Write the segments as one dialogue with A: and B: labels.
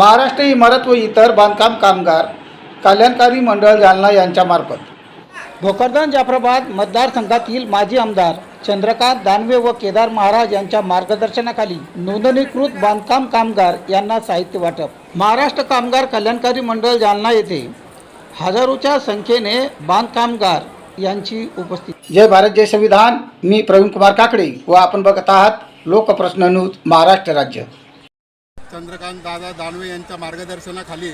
A: महाराष्ट्र इमारत व इतर बांधकाम कामगार कल्याणकारी मंडळ जालना यांच्यामार्फत भोकरदन जाफराबाद मतदारसंघातील माजी आमदार चंद्रकांत दानवे व केदार महाराज यांच्या मार्गदर्शनाखाली नोंदणीकृत बांधकाम कामगार यांना साहित्य वाटप. महाराष्ट्र कामगार कल्याणकारी मंडळ जालना येथे हजारोच्या संख्येने बांधकामगार यांची उपस्थिती. जय भारत जय संविधान. मी प्रवीण कुमार काकडे व आपण बघत आहात लोकप्रश्न न्यूज महाराष्ट्र राज्य.
B: चंद्रकांत दादा दानवे यांच्या मार्गदर्शनाखाली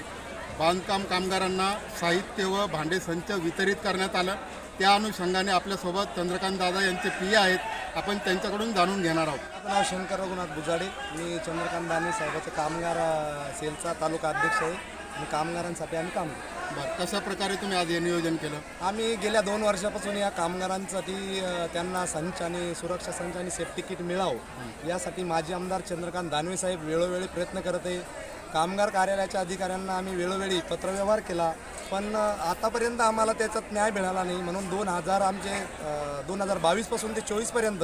B: बांधकाम कामगारांना साहित्य व भांडे संच वितरित करण्यात आलं. त्या अनुषंगाने आपल्यासोबत चंद्रकांत दादा यांचे पी आहेत. आपण त्यांच्याकडून जाणून घेणार आहोत.
C: माझं नाव शंकर रघुनाथ बुजाडे. मी चंद्रकांत दाने साहेबाचा कामगार सेलचा तालुका अध्यक्ष आहे. आणि कामगारांसाठी आम्ही काम करतो.
B: बरं कशा प्रकारे तुम्ही आज हे नियोजन केलं?
C: आम्ही गेल्या दोन वर्षापासून या कामगारांसाठी अ, त्यांना संच आणि सुरक्षा संच आणि सेफ्टी किट मिळावं. यासाठी माजी आमदार चंद्रकांत दानवे साहेब वेळोवेळी प्रयत्न करत आहे. कामगार कार्यालयाच्या अधिकाऱ्यांना आम्ही वेळोवेळी पत्रव्यवहार केला. पण अ, आतापर्यंत आम्हाला त्याच्यात न्याय मिळाला नाही. म्हणून दोन हजार आमचे दोन हजार बावीसपासून ते चोवीसपर्यंत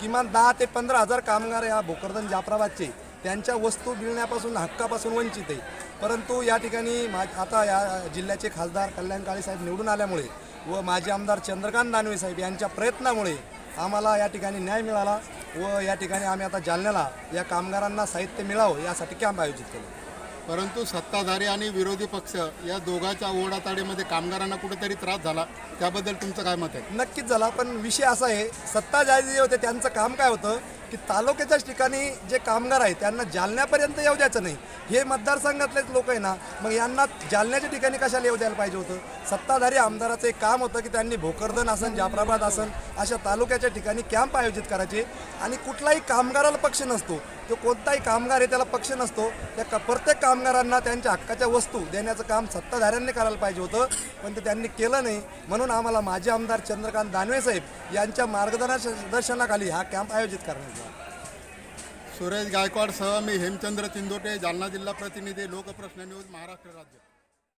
C: किमान दहा ते पंधरा हजार कामगार या भोकरदन जाफराबादचे त्यांच्या वस्तू मिळण्यापासून हक्कापासून वंचित आहे. परंतु या ठिकाणी मा आता या जिल्ह्याचे खासदार कल्याण काळे साहेब निवडून आल्यामुळे व माजी आमदार चंद्रकांत दानवे साहेब यांच्या प्रयत्नामुळे आम्हाला या ठिकाणी न्याय मिळाला व या ठिकाणी आम्ही आता जालन्याला या कामगारांना साहित्य मिळावं यासाठी कॅम्प आयोजित केलं.
B: परंतु सत्ताधारी आणि विरोधी पक्ष या दोघांच्या ओढाताडीमध्ये कामगारांना कुठेतरी त्रास झाला. त्याबद्दल तुमचं काय मत आहे?
C: नक्कीच झाला पण विषय असा आहे सत्ता जारी जे होते त्यांचं काम काय होतं की तालुक्याच्याच ठिकाणी जे कामगार आहेत त्यांना जालन्यापर्यंत येऊ द्यायचं नाही. हे मतदारसंघातलेच लोक आहे ना मग यांना जालन्याच्या ठिकाणी कशाला येऊ द्यायला पाहिजे होतं? सत्ताधारी आमदाराचं एक काम होतं की त्यांनी भोकरदन असन जाफराबाद असन अशा तालुक्याच्या ठिकाणी कॅम्प आयोजित करायचे. आणि कुठलाही कामगाराला पक्ष नसतो तो कोणताही कामगार आहे त्याला पक्ष नसतो त्या क- प्रत्येक कामगारांना त्यांच्या हक्काच्या वस्तू देण्याचं काम सत्ताधाऱ्यांनी करायला पाहिजे होतं पण ते त्यांनी केलं नाही. म्हणून आम्हाला माजी आमदार चंद्रकांत दानवे साहेब यांच्या मार्गदर्शनाखाली हा कॅम्प आयोजित करण्यात आला.
B: सुरेश गायकवाडसह मी हेमचंद्र चिंदोटे जालना जिल्हा प्रतिनिधी लोकप्रश्न न्यूज महाराष्ट्र राज्य.